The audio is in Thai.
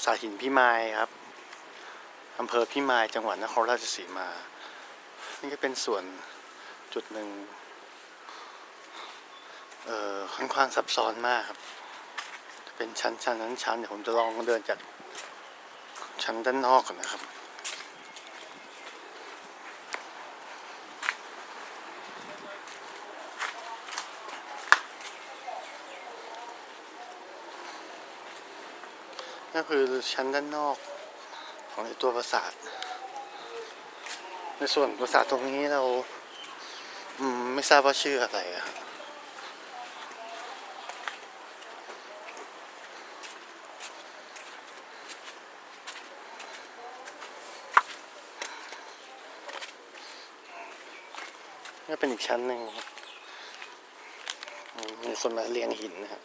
ราสาหินพิมายครับอำเภอพิมายจังหวัดนครราชสีมา นี่ก็เป็นส่วนจุดหนึ่งเอ่อค่อนข้างซับซ้อนมากครับ เป็นชั้นชั้นนั้นชั้นเดี๋ยวผมจะลองเดินจากชั้นด้านนอกก่อนนะครับ ก็คือชั้นด้านนอกของตัวปราสาท ในส่วนปราสาทตรงนี้เราไม่ทราบว่าชื่ออะไรอะครับนี่เป็นอีกชั้นหนึ่งมีคนมาเรียงหินนะครับ